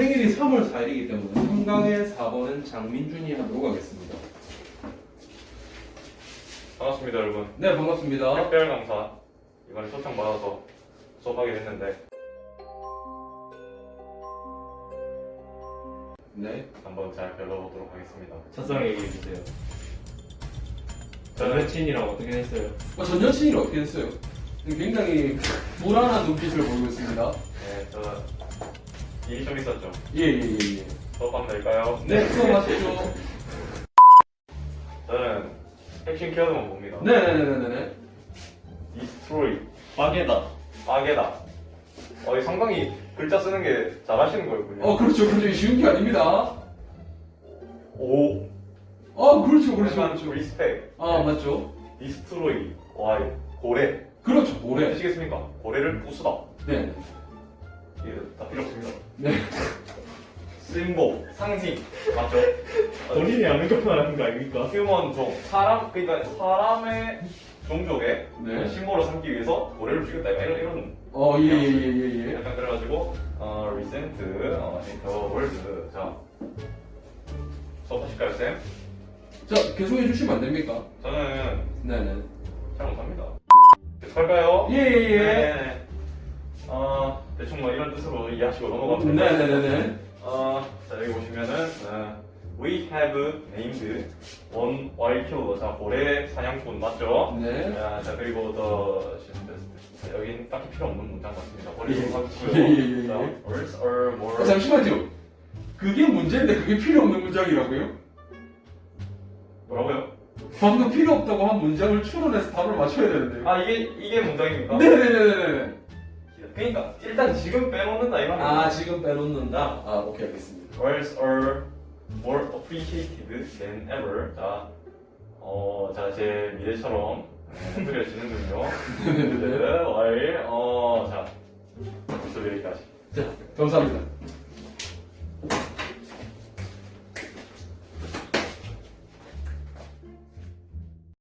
생일이 3월 4일이기 때문에 한강의 4번은 장민준이 하도록 하겠습니다. 반갑습니다 여러분 네, 반갑습니다. 특별 강사 이번에 초청 받아서 수업하게 됐는데 네. 한번 잘 배워보도록 하겠습니다 첫상 얘기해 주세요. 전 저는 여친이랑 어떻게 했어요? 어, 전 여친이 어떻게 됐어요? 굉장히 불안한 눈빛을 보이고 있습니다. 네, 저 일이 좀 있었죠 예, 예, 예, 예. 수업하면 될까요? 네, 수고하십시오. 저는 핵심 키워드만 봅니다 네네네네네. 디스트로이 빠개다. 빠개다 어, 이 상당히 글자 쓰는 게 잘하시는 거였군요 어, 그렇죠. 그렇죠. 쉬운 게 아닙니다. 오 어, 그렇죠. 그렇죠. 약간 그렇죠. 리스펙 아, 맞죠. 디스트로이 와 고래 그렇죠. 모래. 아시겠습니까? 고래를 부수다 네. 네. 심보 상징 맞죠? 본인이 아는 것만 하는 거 아닙니까? 휴먼 종 사람 그러니까 사람의 종족의 네. 심보를 삼기 위해서 고래를 죽였다 이런 이런 어, 예, 예, 예, 예, 예. 약간 그래가지고 어 recent 어 the world 자 수업하실까요 쌤? 자, 계속해 주시면 안 됩니까? 저는 네네. 잘 못합니다 계속할까요? 예, 예, 예. 네. 어 대충 뭐 이런 뜻으로 이해하시고 넘어가면 됩니다. 네네네네. 어, 자 여기 보시면은 어, We have named one wild killer 자 고래 사냥꾼 맞죠? 네. 자, 자 그리고 더 자, 여긴 딱히 필요 없는 문장 같습니다. 예. 예, 예, 예, 자, 예. words are 아, more 잠시만요. 그게 문제인데 그게 필요 없는 문장이라고요? 뭐라고요? 방금 필요 없다고 한 문장을 추론해서 답을 맞춰야 되는데요. 아 이게 이게 문장입니까? 네네네네네. 그러니까 일단 지금 빼놓는다 이런 아, 지금 빼놓는다? 아, 오케이, 알겠습니다. Words are more appreciated than ever. 자, 어, 자, 제 미래처럼 네, 그려지는군요. 네네네. 월, 어, 자, 벌써 여기까지. 자, 감사합니다.